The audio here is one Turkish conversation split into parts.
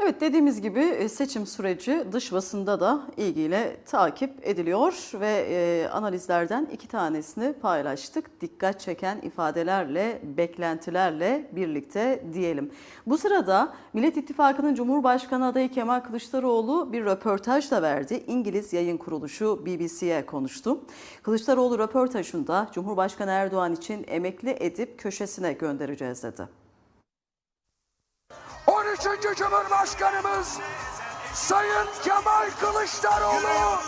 Evet dediğimiz gibi e, seçim süreci dış basında da ilgiyle takip ediliyor ve e, analizlerden iki tanesini paylaştık. Dikkat çeken ifadelerle, beklentilerle birlikte diyelim. Bu sırada Millet İttifakı'nın Cumhurbaşkanı adayı Kemal Kılıçdaroğlu bir röportaj da verdi. İngiliz yayın kuruluşu BBC'ye konuştu. Kılıçdaroğlu röportajında Cumhurbaşkanı Erdoğan için emekli edip köşesine göndereceğiz dedi. 13. Cumhurbaşkanımız Sayın Kemal Kılıçdaroğlu.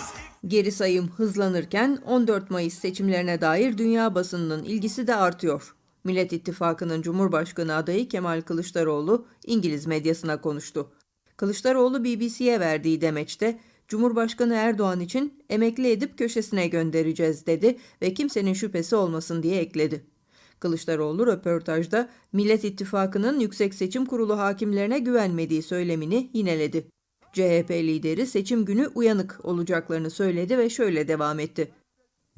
Geri sayım hızlanırken 14 Mayıs seçimlerine dair dünya basınının ilgisi de artıyor. Millet İttifakı'nın Cumhurbaşkanı adayı Kemal Kılıçdaroğlu İngiliz medyasına konuştu. Kılıçdaroğlu BBC'ye verdiği demeçte Cumhurbaşkanı Erdoğan için emekli edip köşesine göndereceğiz dedi ve kimsenin şüphesi olmasın diye ekledi. Kılıçdaroğlu röportajda Millet İttifakı'nın Yüksek Seçim Kurulu hakimlerine güvenmediği söylemini yineledi. CHP lideri seçim günü uyanık olacaklarını söyledi ve şöyle devam etti.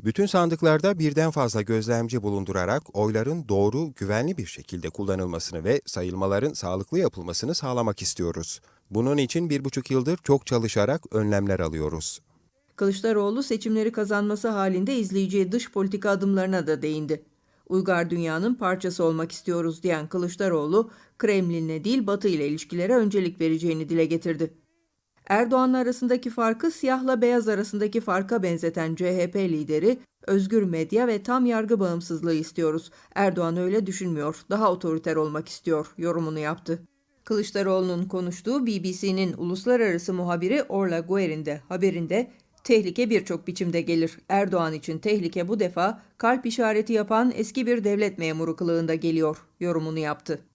Bütün sandıklarda birden fazla gözlemci bulundurarak oyların doğru, güvenli bir şekilde kullanılmasını ve sayılmaların sağlıklı yapılmasını sağlamak istiyoruz. Bunun için bir buçuk yıldır çok çalışarak önlemler alıyoruz. Kılıçdaroğlu seçimleri kazanması halinde izleyeceği dış politika adımlarına da değindi. Uygar dünyanın parçası olmak istiyoruz diyen Kılıçdaroğlu, Kremlin'le değil Batı ile ilişkilere öncelik vereceğini dile getirdi. Erdoğan'la arasındaki farkı siyahla beyaz arasındaki farka benzeten CHP lideri, özgür medya ve tam yargı bağımsızlığı istiyoruz. Erdoğan öyle düşünmüyor, daha otoriter olmak istiyor yorumunu yaptı. Kılıçdaroğlu'nun konuştuğu BBC'nin uluslararası muhabiri Orla Guer'in de haberinde tehlike birçok biçimde gelir. Erdoğan için tehlike bu defa kalp işareti yapan eski bir devlet memuru kılığında geliyor yorumunu yaptı.